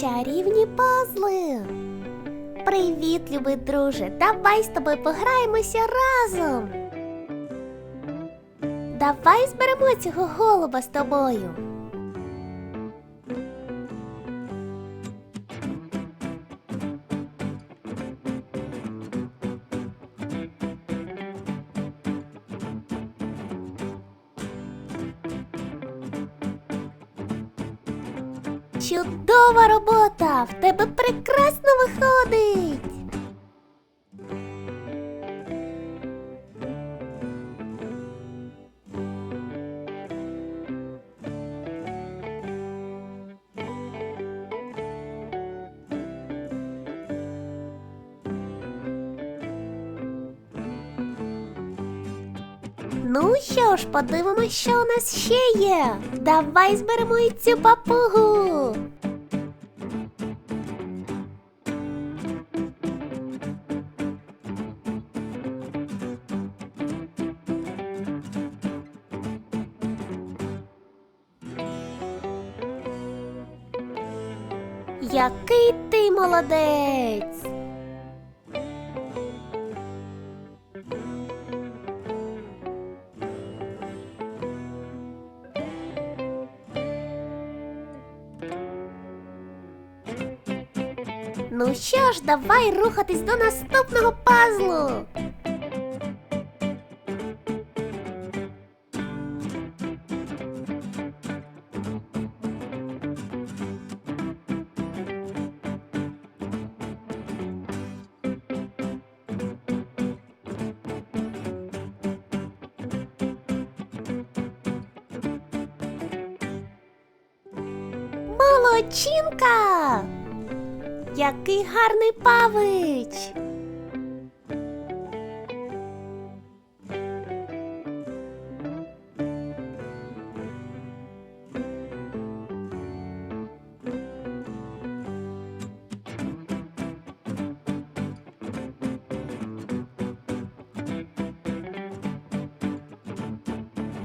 Чарівні пазли. Привіт, любий друже! Давай з тобою пограємося разом. Давай зберемо цього голуба з тобою. Чудова робота! В тебе прекрасно виходить! Ну що ж, подивимось, що у нас ще є. Давай зберемо і цю папугу. Який ти молодець! Ну що ж, давай рухатись до наступного пазлу. Молодчинка! Який гарний павич!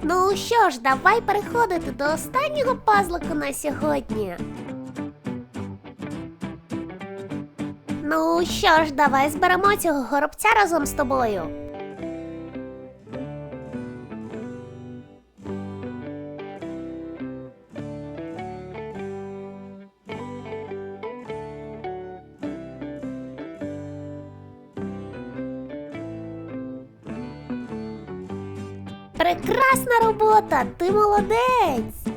Ну що ж, давай переходити до останнього пазлика на сьогодні. Ну що ж, давай зберемо цього горобця разом з тобою. Прекрасна робота! Ти молодець!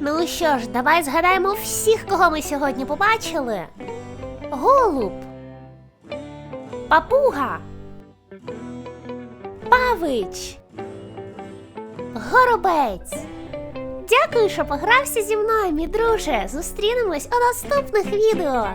Ну що ж, давай згадаємо всіх, кого ми сьогодні побачили. Голуб, папуга, павич, горобець. Дякую, що погрався зі мною, мій друже. Зустрінемось у наступних відео.